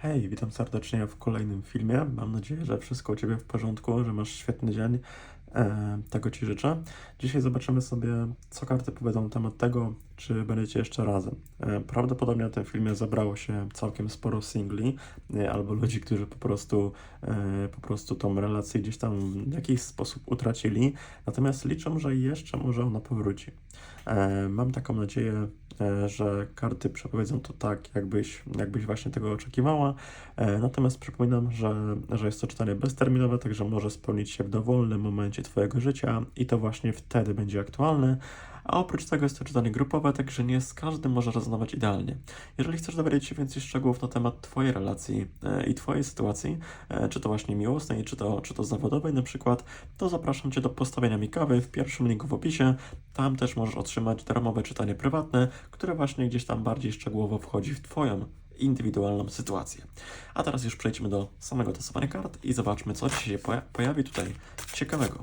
Hej, witam serdecznie w kolejnym filmie. Mam nadzieję, że wszystko u Ciebie w porządku, że masz świetny dzień. E, tego Ci życzę. Dzisiaj zobaczymy sobie, co karty powiedzą na temat tego, czy będziecie jeszcze razem. E, prawdopodobnie na tym filmie zabrało się całkiem sporo singli, e, albo ludzi, którzy po prostu, e, po prostu tą relację gdzieś tam w jakiś sposób utracili. Natomiast liczę, że jeszcze może ona powróci. Mam taką nadzieję, że karty przepowiedzą to tak, jakbyś, jakbyś właśnie tego oczekiwała. Natomiast przypominam, że, że jest to czytanie bezterminowe, także może spełnić się w dowolnym momencie Twojego życia i to właśnie wtedy będzie aktualne. A oprócz tego jest to czytanie grupowe, także nie z każdym może rezonować idealnie. Jeżeli chcesz dowiedzieć się więcej szczegółów na temat Twojej relacji e, i Twojej sytuacji, e, czy to właśnie miłosnej, czy to, czy to zawodowej na przykład, to zapraszam Cię do postawienia mi kawy w pierwszym linku w opisie. Tam też możesz otrzymać darmowe czytanie prywatne, które właśnie gdzieś tam bardziej szczegółowo wchodzi w Twoją indywidualną sytuację. A teraz już przejdźmy do samego tasowania kart i zobaczmy, co Ci się poja- pojawi tutaj ciekawego.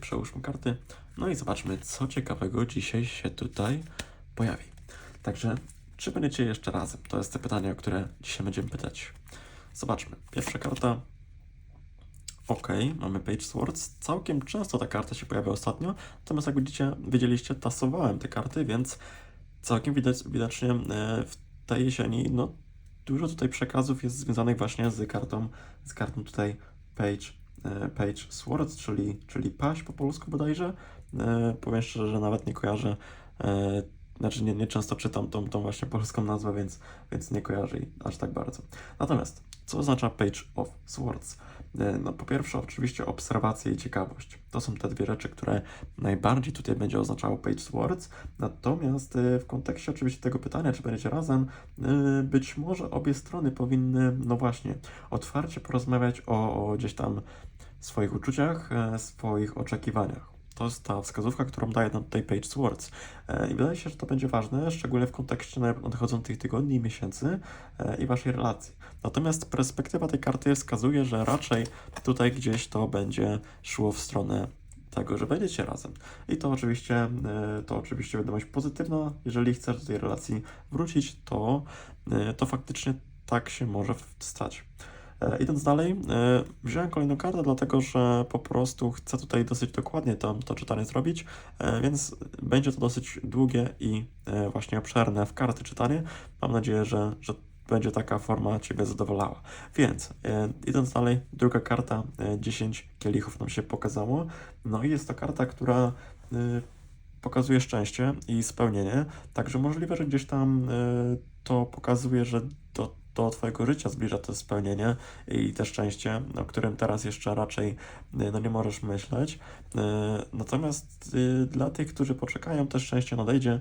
Przełóżmy karty. No i zobaczmy, co ciekawego dzisiaj się tutaj pojawi. Także, czy będziecie jeszcze razem? To jest te pytanie, o które dzisiaj będziemy pytać. Zobaczmy. Pierwsza karta. Ok, mamy Page Swords. Całkiem często ta karta się pojawia ostatnio, natomiast jak widzicie, wiedzieliście, tasowałem te karty, więc całkiem widać, widocznie e, w tej jesieni, no dużo tutaj przekazów jest związanych właśnie z kartą, z kartą tutaj Page, Page Swords, czyli, czyli paść po polsku bodajże. E, Powiem szczerze, że nawet nie kojarzę, e, znaczy nie, nie często czytam tą, tą właśnie polską nazwę, więc, więc nie kojarzę jej aż tak bardzo. Natomiast, co oznacza Page of Swords? E, No po pierwsze oczywiście obserwacja i ciekawość. To są te dwie rzeczy, które najbardziej tutaj będzie oznaczało Page Swords. Natomiast e, w kontekście oczywiście tego pytania, czy będziecie razem, e, być może obie strony powinny, no właśnie, otwarcie porozmawiać o, o gdzieś tam swoich uczuciach, swoich oczekiwaniach. To jest ta wskazówka, którą daje nam tutaj Page Swords. E, I wydaje się, że to będzie ważne, szczególnie w kontekście nadchodzących tygodni i miesięcy e, i waszej relacji. Natomiast perspektywa tej karty wskazuje, że raczej tutaj gdzieś to będzie szło w stronę tego, że będziecie razem. I to oczywiście, e, to oczywiście wiadomość pozytywna. Jeżeli chcesz do tej relacji wrócić, to, to faktycznie tak się może stać. E, Idąc dalej, e, wziąłem kolejną kartę, dlatego że po prostu chcę tutaj dosyć dokładnie to, to czytanie zrobić, e, więc będzie to dosyć długie i właśnie obszerne w karty czytanie. Mam nadzieję, że, że będzie taka forma Ciebie zadowalała. Więc idąc dalej, druga karta, e, 10 kielichów nam się pokazało. No i jest to karta, która pokazuje szczęście i spełnienie, także możliwe, że gdzieś tam to pokazuje, że do, do Twojego życia zbliża to spełnienie i te szczęście, o którym teraz jeszcze raczej e, no, nie możesz myśleć. E, Natomiast e, dla tych, którzy poczekają, to szczęście nadejdzie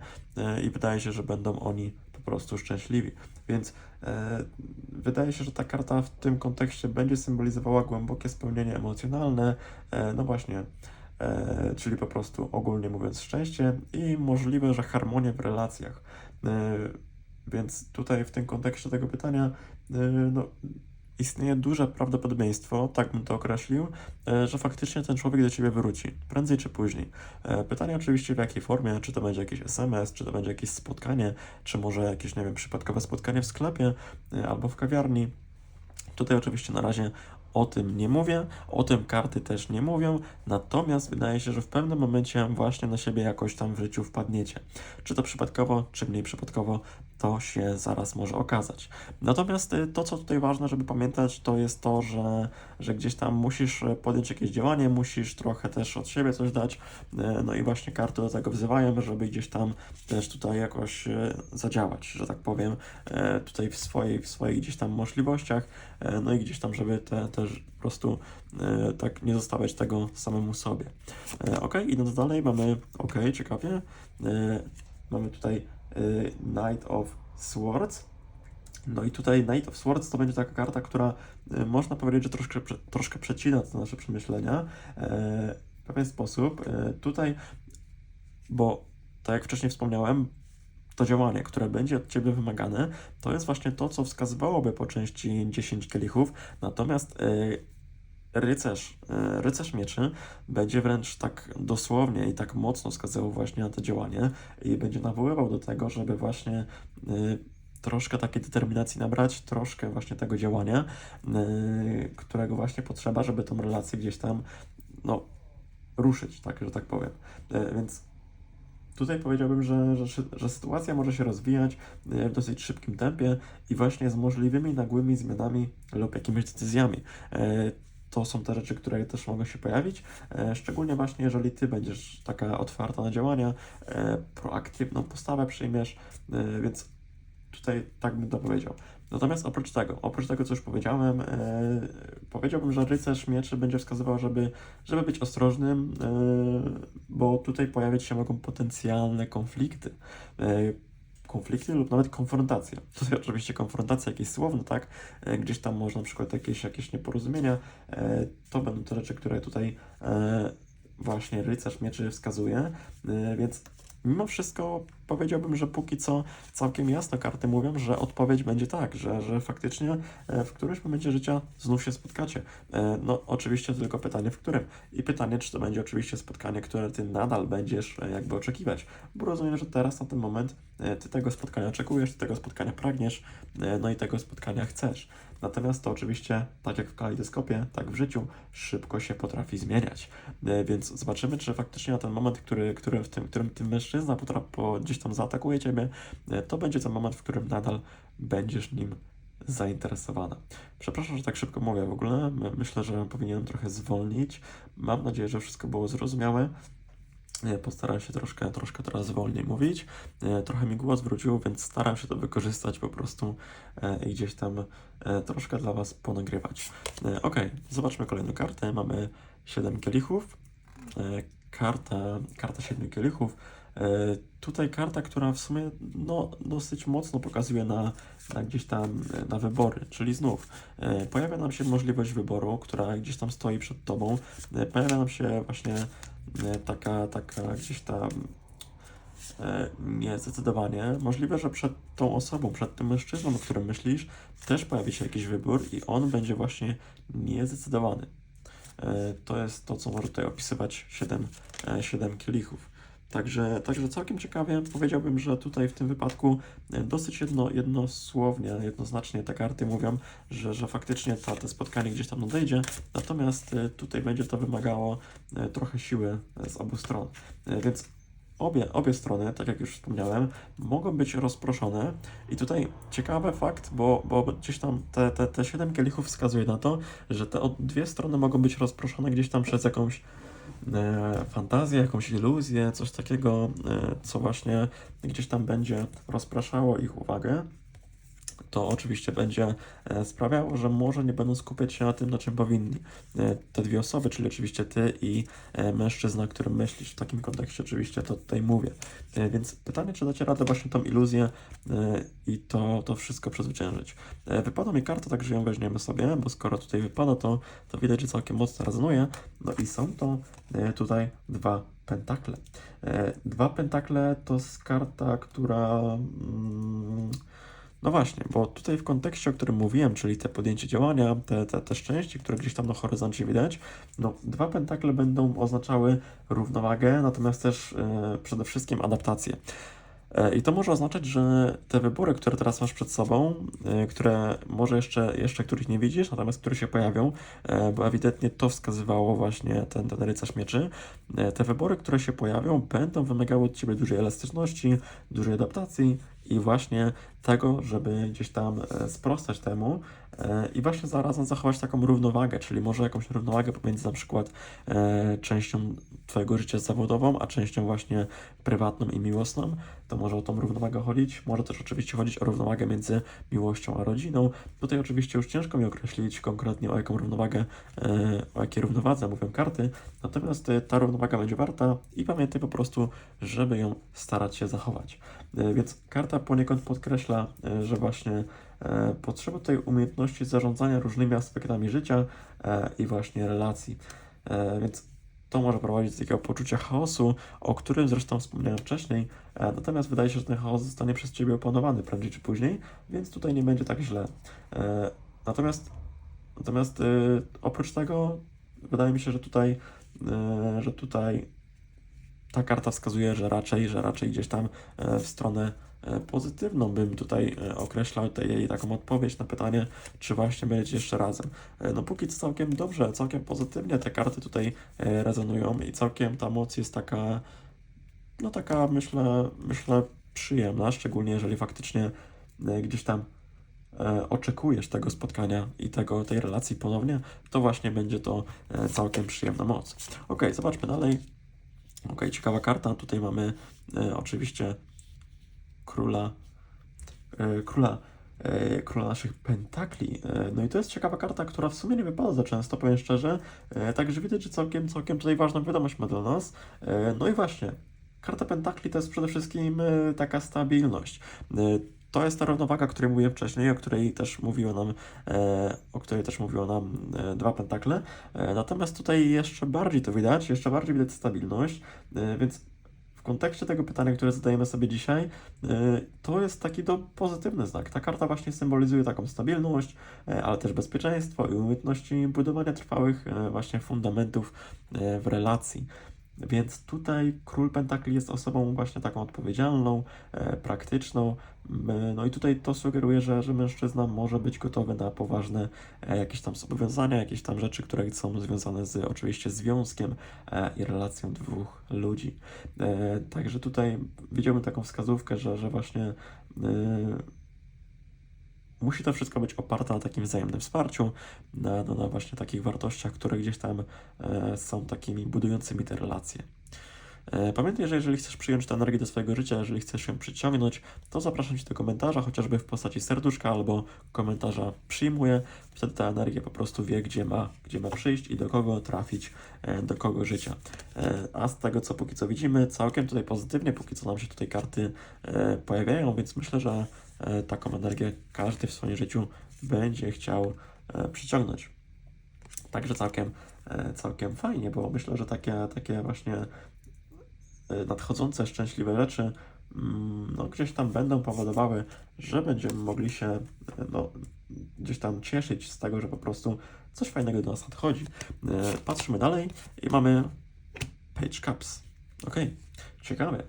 i wydaje się, że będą oni po prostu szczęśliwi. Więc wydaje się, że ta karta w tym kontekście będzie symbolizowała głębokie spełnienie emocjonalne, no właśnie, czyli po prostu ogólnie mówiąc szczęście i możliwe, że harmonię w relacjach. Więc tutaj w tym kontekście tego pytania, e, no, istnieje duże prawdopodobieństwo, tak bym to określił, e, że faktycznie ten człowiek do ciebie wróci, prędzej czy później. E, Pytanie oczywiście w jakiej formie, czy to będzie jakiś SMS, czy to będzie jakieś spotkanie, czy może jakieś, nie wiem, przypadkowe spotkanie w sklepie albo w kawiarni. Tutaj oczywiście na razie o tym nie mówię, o tym karty też nie mówią, natomiast wydaje się, że w pewnym momencie właśnie na siebie jakoś tam w życiu wpadniecie. Czy to przypadkowo, czy mniej przypadkowo, to się zaraz może okazać. Natomiast y, to, co tutaj ważne, żeby pamiętać, to jest to, że, że gdzieś tam musisz y, podjąć jakieś działanie, musisz trochę też od siebie coś dać, y, no i właśnie karty do tego wzywają, żeby gdzieś tam też tutaj jakoś zadziałać, że tak powiem, tutaj w swojej, w swoich gdzieś tam możliwościach, no i gdzieś tam, żeby te, też po prostu tak nie zostawiać tego samemu sobie. Ok, idąc dalej, mamy, ok, ciekawie, mamy tutaj Knight of Swords. No i tutaj Knight of Swords to będzie taka karta, która e, można powiedzieć, że troszkę, troszkę przecina te nasze przemyślenia e, w pewien sposób. Tutaj, bo tak jak wcześniej wspomniałem, to działanie, które będzie od Ciebie wymagane, to jest właśnie to, co wskazywałoby po części 10 kielichów, natomiast rycerz, e, rycerz mieczy będzie wręcz tak dosłownie i tak mocno wskazywał właśnie na to działanie i będzie nawoływał do tego, żeby właśnie e, troszkę takiej determinacji nabrać, troszkę właśnie tego działania, e, którego właśnie potrzeba, żeby tą relację gdzieś tam, no, ruszyć, tak, że tak powiem. Więc tutaj powiedziałbym, że, że, że sytuacja może się rozwijać w dosyć szybkim tempie i właśnie z możliwymi nagłymi zmianami lub jakimiś decyzjami. To są te rzeczy, które też mogą się pojawić, e, szczególnie właśnie jeżeli Ty będziesz taka otwarta na działania, e, proaktywną postawę przyjmiesz, e, więc tutaj tak bym to powiedział. Natomiast oprócz tego, oprócz tego, co już powiedziałem, powiedziałbym, że rycerz mieczy będzie wskazywał, żeby, żeby być ostrożnym, bo tutaj pojawiać się mogą potencjalne konflikty. Konflikty lub nawet konfrontacja. Tutaj oczywiście konfrontacja jakieś słowne, tak? E, Gdzieś tam może na przykład jakieś, jakieś nieporozumienia. E, To będą te rzeczy, które tutaj e, właśnie rycerz mieczy wskazuje, więc mimo wszystko powiedziałbym, że póki co całkiem jasno karty mówią, że odpowiedź będzie tak, że, że faktycznie e, w którymś momencie życia znów się spotkacie. E, No oczywiście tylko pytanie w którym. I pytanie, czy to będzie oczywiście spotkanie, które ty nadal będziesz e, jakby oczekiwać. Bo rozumiem, że teraz na ten moment ty tego spotkania oczekujesz, ty tego spotkania pragniesz, no i tego spotkania chcesz. Natomiast to oczywiście, tak jak w kalejdoskopie, tak w życiu, szybko się potrafi zmieniać. Więc zobaczymy, czy faktycznie na ten moment, który, który w tym, którym ten mężczyzna potra- po, gdzieś tam zaatakuje ciebie, e, to będzie ten moment, w którym nadal będziesz nim zainteresowana. Przepraszam, że tak szybko mówię w ogóle. My- Myślę, że powinienem trochę zwolnić. Mam nadzieję, że wszystko było zrozumiałe. E, Postaram się troszkę, troszkę teraz wolniej mówić. E, Trochę mi głos wrócił, więc staram się to wykorzystać po prostu i gdzieś tam troszkę dla Was ponagrywać. Ok, zobaczmy kolejną kartę. Mamy 7 kielichów. Karta, karta 7 kielichów. E, Tutaj karta, która w sumie no, dosyć mocno pokazuje na, na gdzieś tam e, na wybory, czyli znów e, pojawia nam się możliwość wyboru, która gdzieś tam stoi przed Tobą. Pojawia nam się właśnie taka, taka gdzieś tam e, niezdecydowanie. Możliwe, że przed tą osobą, przed tym mężczyzną, o którym myślisz, też pojawi się jakiś wybór i on będzie właśnie niezdecydowany. To jest to, co może tutaj opisywać 7, 7 kielichów. Także, także całkiem ciekawie powiedziałbym, że tutaj w tym wypadku e, dosyć jedno, jednosłownie, jednoznacznie te karty mówią, że, że faktycznie ta, to spotkanie gdzieś tam nadejdzie, natomiast e, tutaj będzie to wymagało e, trochę siły z obu stron. Więc obie, obie strony, tak jak już wspomniałem, mogą być rozproszone. I tutaj ciekawy fakt, bo, bo gdzieś tam te, te, te 7 kielichów wskazuje na to, że te dwie strony mogą być rozproszone gdzieś tam przez jakąś fantazję, jakąś iluzję, coś takiego, e, co właśnie gdzieś tam będzie rozpraszało ich uwagę. To oczywiście będzie e, sprawiało, że może nie będą skupiać się na tym, na czym powinni. E, te dwie osoby, czyli oczywiście ty i e, mężczyzna, którym myślisz. W takim kontekście oczywiście to tutaj mówię. Więc pytanie, czy dacie radę właśnie tą iluzję i to, to wszystko przezwyciężyć. Wypada mi karta, także ją weźmiemy sobie, bo skoro tutaj wypada, to, to widać, że całkiem mocno rezonuje. No i są to tutaj dwa pentakle. Dwa pentakle to jest karta, która... Mm, no właśnie, bo tutaj w kontekście, o którym mówiłem, czyli te podjęcie działania, te, te, te szczęście, które gdzieś tam na horyzoncie widać, no dwa pentakle będą oznaczały równowagę, natomiast też e, przede wszystkim adaptację. E, I to może oznaczać, że te wybory, które teraz masz przed sobą, e, które może jeszcze, jeszcze których nie widzisz, natomiast które się pojawią, bo ewidentnie to wskazywało właśnie ten, ten rycerz mieczy, te wybory, które się pojawią, będą wymagały od Ciebie dużej elastyczności, dużej adaptacji i właśnie tego, żeby gdzieś tam e, sprostać temu i właśnie zarazem zachować taką równowagę, czyli może jakąś równowagę pomiędzy na przykład e, częścią Twojego życia zawodową, a częścią właśnie prywatną i miłosną, to może o tą równowagę chodzić, może też oczywiście chodzić o równowagę między miłością a rodziną. Tutaj oczywiście już ciężko mi określić konkretnie o jaką równowagę, e, o jakiej równowadze mówią karty, natomiast e, ta równowaga będzie warta i pamiętaj po prostu, żeby ją starać się zachować. E, Więc karta poniekąd podkreśla, e, że właśnie e, potrzeba tutaj umiejętności zarządzania różnymi aspektami życia e, i właśnie relacji. E, Więc to może prowadzić do takiego poczucia chaosu, o którym zresztą wspomniałem wcześniej, e, natomiast wydaje się, że ten chaos zostanie przez Ciebie opanowany prędzej czy później, więc tutaj nie będzie tak źle. E, Natomiast Natomiast oprócz tego wydaje mi się, że tutaj, że tutaj ta karta wskazuje, że raczej, że raczej gdzieś tam e, w stronę e, pozytywną bym tutaj e, określał tej jej taką odpowiedź na pytanie, czy właśnie będziecie jeszcze razem. E, No póki co całkiem dobrze, całkiem pozytywnie te karty tutaj e, rezonują i całkiem ta moc jest taka, no taka myślę, myślę przyjemna, szczególnie jeżeli faktycznie e, gdzieś tam e, oczekujesz tego spotkania i tego, tej relacji ponownie, to właśnie będzie to e, całkiem przyjemna moc. Ok, zobaczmy dalej. Ok, ciekawa karta. Tutaj mamy e, oczywiście króla, e, króla, e, króla naszych pentakli. E, no i to jest ciekawa karta, która w sumie nie wypada za często, powiem szczerze. Także widać, że całkiem, całkiem tutaj ważną wiadomość ma dla nas. No i właśnie, karta pentakli to jest przede wszystkim taka stabilność. To jest ta równowaga, o której mówiłem wcześniej, o której też mówiło nam, e, o której też mówiło nam e, dwa pentakle. E, natomiast tutaj jeszcze bardziej to widać, jeszcze bardziej widać stabilność, e, więc w kontekście tego pytania, które zadajemy sobie dzisiaj, e, to jest taki do pozytywny znak. Ta karta właśnie symbolizuje taką stabilność, e, ale też bezpieczeństwo i umiejętności budowania trwałych e, właśnie fundamentów w relacji. Więc tutaj król pentakli jest osobą właśnie taką odpowiedzialną, e, praktyczną. No i tutaj to sugeruje, że, że mężczyzna może być gotowy na poważne e, jakieś tam zobowiązania, jakieś tam rzeczy, które są związane z oczywiście związkiem e, i relacją dwóch ludzi. Także tutaj widziałbym taką wskazówkę, że, że właśnie musi to wszystko być oparte na takim wzajemnym wsparciu, na, na, na właśnie takich wartościach, które gdzieś tam e, są takimi budującymi te relacje. E, Pamiętaj, że jeżeli chcesz przyjąć tę energię do swojego życia, jeżeli chcesz ją przyciągnąć, to zapraszam Cię do komentarza, chociażby w postaci serduszka albo komentarza przyjmuję. Wtedy ta energia po prostu wie, gdzie ma, gdzie ma przyjść i do kogo trafić, e, do kogo życia. E, A z tego, co póki co widzimy, całkiem tutaj pozytywnie, póki co nam się tutaj karty pojawiają, więc myślę, że taką energię każdy w swoim życiu będzie chciał e, przyciągnąć. Także całkiem, e, całkiem fajnie, bo myślę, że takie, takie właśnie e, nadchodzące szczęśliwe rzeczy mm, no, gdzieś tam będą powodowały, że będziemy mogli się e, no, gdzieś tam cieszyć z tego, że po prostu coś fajnego do nas nadchodzi. E, Patrzymy dalej i mamy Page Cups. Ok, ciekawe.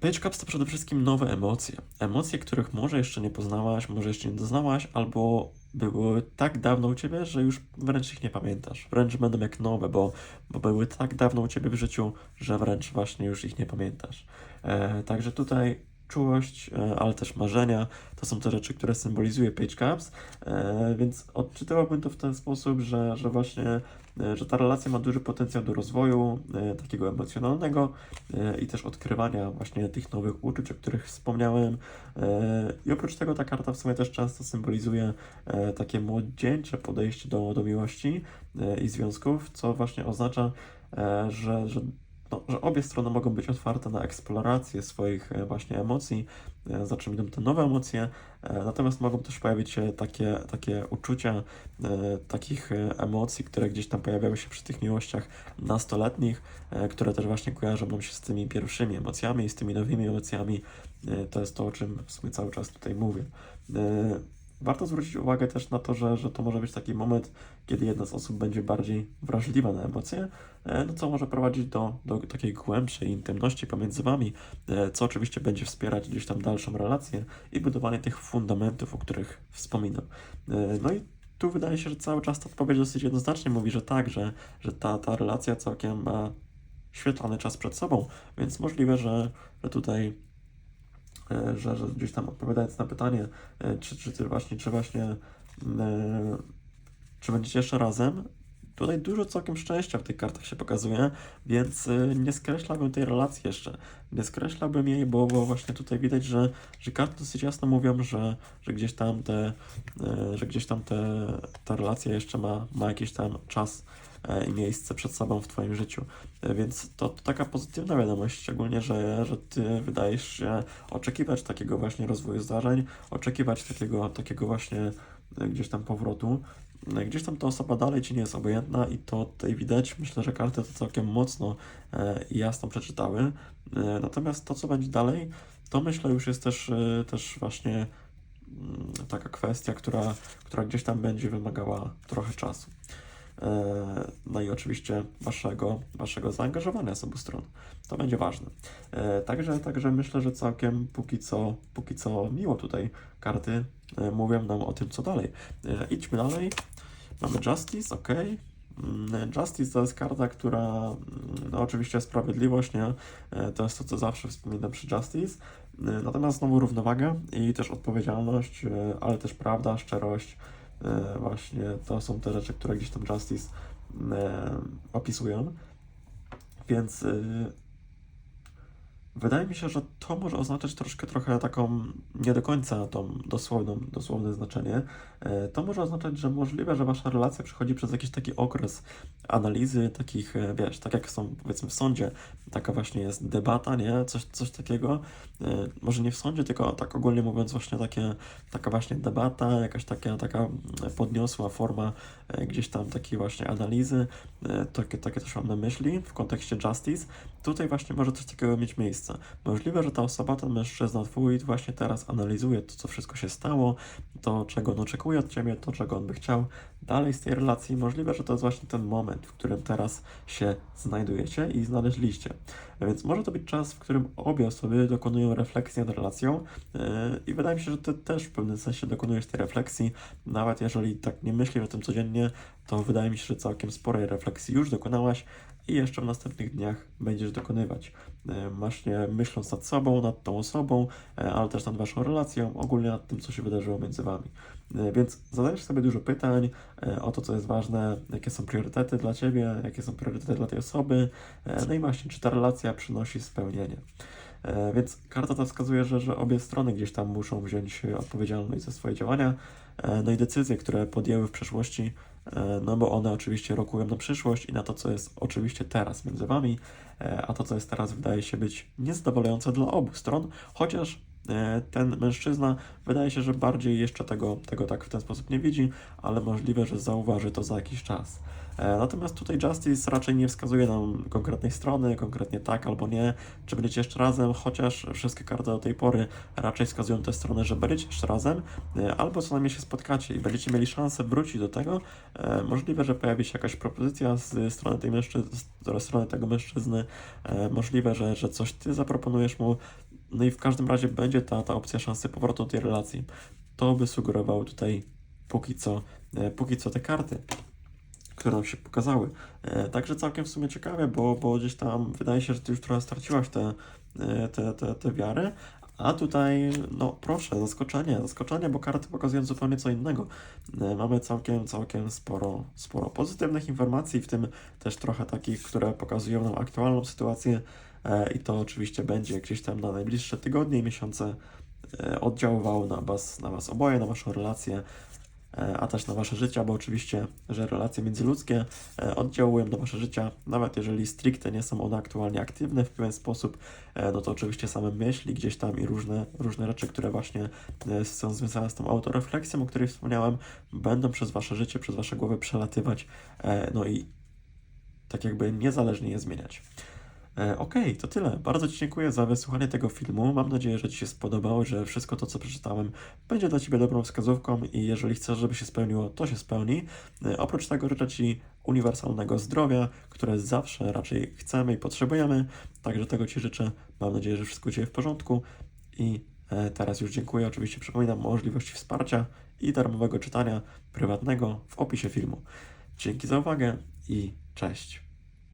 Page Cups to przede wszystkim nowe emocje. Emocje, których może jeszcze nie poznałaś, może jeszcze nie doznałaś, albo były tak dawno u ciebie, że już wręcz ich nie pamiętasz. Wręcz będą jak nowe, bo, bo były tak dawno u ciebie w życiu, że wręcz właśnie już ich nie pamiętasz. E, także tutaj czułość, e, ale też marzenia to są te rzeczy, które symbolizuje Page Cups, e, więc odczytywałbym to w ten sposób, że, że właśnie e, że ta relacja ma duży potencjał do rozwoju takiego emocjonalnego i też odkrywania właśnie tych nowych uczuć, o których wspomniałem. I oprócz tego ta karta w sumie też często symbolizuje takie młodzieńcze podejście do, do miłości i związków, co właśnie oznacza, że, że no, że obie strony mogą być otwarte na eksplorację swoich e, właśnie emocji, e, za czym idą te nowe emocje, e, natomiast mogą też pojawić się takie, takie uczucia, takich emocji, które gdzieś tam pojawiały się przy tych miłościach nastoletnich, które też właśnie kojarzą nam się z tymi pierwszymi emocjami i z tymi nowymi emocjami. To jest to, o czym w sumie cały czas tutaj mówię. Warto zwrócić uwagę też na to, że, że to może być taki moment, kiedy jedna z osób będzie bardziej wrażliwa na emocje, e, no co może prowadzić do, do takiej głębszej intymności pomiędzy Wami, e, co oczywiście będzie wspierać gdzieś tam dalszą relację i budowanie tych fundamentów, o których wspominam. E, No i tu wydaje się, że cały czas ta odpowiedź dosyć jednoznacznie mówi, że tak, że, że ta, ta relacja całkiem ma świetlany czas przed sobą, więc możliwe, że, że tutaj że, że gdzieś tam odpowiadając na pytanie, e, czy, czy, czy właśnie, czy właśnie, e, czy będziecie jeszcze razem, tutaj dużo całkiem szczęścia w tych kartach się pokazuje, więc e, nie skreślałbym tej relacji jeszcze, nie skreślałbym jej, bo, bo właśnie tutaj widać, że, że karty dosyć jasno mówią, że, że gdzieś tam te, e, że gdzieś tam te, ta relacja jeszcze ma, ma jakiś tam czas. e, i miejsce przed sobą w Twoim życiu. E, Więc to, to taka pozytywna wiadomość, szczególnie, że, że Ty wydajesz się oczekiwać takiego właśnie rozwoju zdarzeń, oczekiwać takiego, takiego właśnie e, gdzieś tam powrotu. E, Gdzieś tam ta osoba dalej Ci nie jest obojętna i to tutaj widać. Myślę, że karty to całkiem mocno e, i jasno przeczytały. E, Natomiast to, co będzie dalej, to myślę już jest też, e, też właśnie mm, taka kwestia, która, która gdzieś tam będzie wymagała trochę czasu. E, No i oczywiście waszego, waszego zaangażowania z obu stron. To będzie ważne. E, Także, także myślę, że całkiem póki co, póki co miło tutaj karty e, mówią nam o tym, co dalej. Idźmy dalej. Mamy Justice, ok. Mm, Justice to jest karta, która, mm, no oczywiście sprawiedliwość, nie? To jest to, co zawsze wspominam przy Justice. Natomiast znowu równowaga i też odpowiedzialność, ale też prawda, szczerość. E, Właśnie to są te rzeczy, które gdzieś tam Justice e, opisują. Więc e, wydaje mi się, że to może oznaczać troszkę trochę taką nie do końca tą dosłowną, dosłowne znaczenie. To może oznaczać, że możliwe, że wasza relacja przechodzi przez jakiś taki okres analizy, takich, wiesz, tak jak są powiedzmy w sądzie, taka właśnie jest debata, nie? Coś, coś takiego. E, Może nie w sądzie, tylko tak ogólnie mówiąc właśnie takie, taka właśnie debata, jakaś taka, taka podniosła forma e, gdzieś tam takiej właśnie analizy. E, Takie, takie też mam na myśli w kontekście justice. Tutaj właśnie może coś takiego mieć miejsce. Możliwe, że ta osoba, ten mężczyzna twój właśnie teraz analizuje to, co wszystko się stało, to, czego on oczekuje od ciebie, to, czego on by chciał dalej z tej relacji. Możliwe, że to jest właśnie ten moment, w którym teraz się znajdujecie i znaleźliście. Więc może to być czas, w którym obie osoby dokonują refleksji nad relacją yy, i wydaje mi się, że ty też w pewnym sensie dokonujesz tej refleksji, nawet jeżeli tak nie myślisz o tym codziennie, to wydaje mi się, że całkiem sporej refleksji już dokonałaś i jeszcze w następnych dniach będziesz dokonywać. E, Właśnie myśląc nad sobą, nad tą osobą, e, ale też nad waszą relacją, ogólnie nad tym, co się wydarzyło między wami. E, Więc zadajesz sobie dużo pytań e, o to, co jest ważne, jakie są priorytety dla ciebie, jakie są priorytety dla tej osoby, e, no i właśnie, czy ta relacja przynosi spełnienie. E, Więc karta ta wskazuje, że, że obie strony gdzieś tam muszą wziąć e, odpowiedzialność za swoje działania, e, no i decyzje, które podjęły w przeszłości, e, no bo one oczywiście rokują na przyszłość i na to, co jest oczywiście teraz między wami, e, a to, co jest teraz, wydaje się być niezadowalające dla obu stron, chociaż e, ten mężczyzna wydaje się, że bardziej jeszcze tego, tego tak w ten sposób nie widzi, ale możliwe, że zauważy to za jakiś czas. E, Natomiast tutaj Justice raczej nie wskazuje nam konkretnej strony, konkretnie tak albo nie, czy będziecie jeszcze razem, chociaż wszystkie karty do tej pory raczej wskazują tę stronę, że będziecie jeszcze razem, e, albo co najmniej się spotkacie i będziecie mieli szansę wrócić do tego. E, Możliwe, że pojawi się jakaś propozycja z strony tej mężczyzny, z strony tego mężczyzny, możliwe, że, że coś ty zaproponujesz mu, no i w każdym razie będzie ta, ta opcja szansy powrotu do tej relacji. To by sugerowało tutaj póki co, póki co te karty które nam się pokazały. E, Także całkiem w sumie ciekawe, bo, bo gdzieś tam wydaje się, że ty już trochę straciłaś tę te, te, te, te wiarę, a tutaj, no proszę, zaskoczenie, zaskoczenie, bo karty pokazują zupełnie co innego. E, Mamy całkiem, całkiem sporo, sporo pozytywnych informacji, w tym też trochę takich, które pokazują nam aktualną sytuację e, i to oczywiście będzie gdzieś tam na najbliższe tygodnie i miesiące e, oddziaływało na was, na was oboje, na waszą relację e, a też na wasze życie, bo oczywiście, że relacje międzyludzkie e, oddziałują na wasze życia, nawet jeżeli stricte nie są one aktualnie aktywne w pewien sposób, e, no to oczywiście same myśli gdzieś tam i różne, różne rzeczy, które właśnie e, są związane z tą autorefleksją, o której wspomniałem, będą przez wasze życie, przez wasze głowy przelatywać, e, no i tak jakby niezależnie je zmieniać. E, Okej, to tyle. Bardzo Ci dziękuję za wysłuchanie tego filmu. Mam nadzieję, że Ci się spodobało, że wszystko to, co przeczytałem, będzie dla Ciebie dobrą wskazówką i jeżeli chcesz, żeby się spełniło, to się spełni. E, Oprócz tego życzę Ci uniwersalnego zdrowia, które zawsze raczej chcemy i potrzebujemy. Także tego Ci życzę. Mam nadzieję, że wszystko u Ciebie w porządku i e, teraz już dziękuję. Oczywiście przypominam możliwości wsparcia i darmowego czytania prywatnego w opisie filmu. Dzięki za uwagę i cześć.